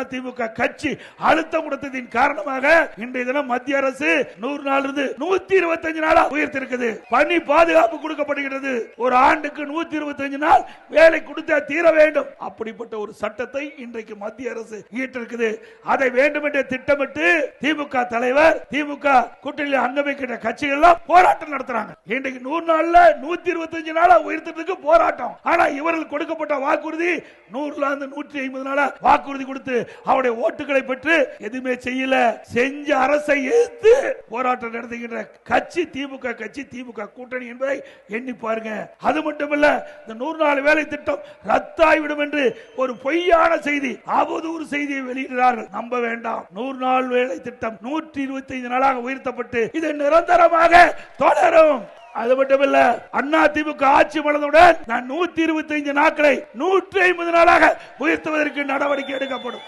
அதிமுக கட்சி அழுத்தம் கொடுத்ததின் காரணமாக இன்றைய தினம் மத்திய அரசு நூறு நாள் இருந்து நூத்தி இருபத்தஞ்சு நாளா உயர்த்திருக்குது. பணி பாதுகாப்பு கொடுக்கப்படுகிறது ஒரு ஆண்டுக்கு நூத்தி இருபத்தஞ்சு நாள் வேலை கொடுத்தா தீர வேண்டும். அப்படிப்பட்ட ஒரு சட்டத்தை இன்றைக்கு மத்திய அரசு இயற்றிருக்குது. அதை வேண்டும் என்று திட்டமிட்டு திமுக தலைவர் திமுக கூட்டணியில் அங்கம் கட்சிகள் எல்லாம் போராட்டம் நடத்துறாங்க. இன்றைக்கு நூறு நாள்ல நூத்தி இருபத்தஞ்சு நாளா உயர்த்ததுக்கு போராட்டம். ஆனா இவர்கள் கொடுக்கப்பட்ட வாக்குறுதி நூறுல இருந்து நூற்றி ஐம்பது நாளா வாக்குறுதி கொடுத்து அவருடைய ஓட்டுகளை பெற்று எதுவுமே செய்யல. செஞ்ச அரசை எதிர்த்து போராட்டம் நடத்துகின்ற கட்சி திமுக கட்சி திமுக கூட்டணி என்பதை எண்ணி பாருங்க. அது மட்டுமல்ல இந்த நூறு நாள் வேலை திட்டம் ரத்தாய்விடும் என்று ஒரு பொய்யான செய்தி அவதூறு செய்தியை வெளியிடுகிறார்கள். நம்ப வேண்டாம். நூறு நாள் வேலை திட்டம் நூற்றி இருபத்தி ஐந்து நாளாக உயர்த்தப்பட்டு இது நிரந்தரமாக தொடரும். அது மட்டுமல்ல அண்ணா திமுக ஆட்சி மலர்ந்தவுடன் நான் நூத்தி இருபத்தி ஐந்து நாட்களை நூற்றி ஐம்பது நாளாக உயர்த்துவதற்கு நடவடிக்கை எடுக்கப்படும்.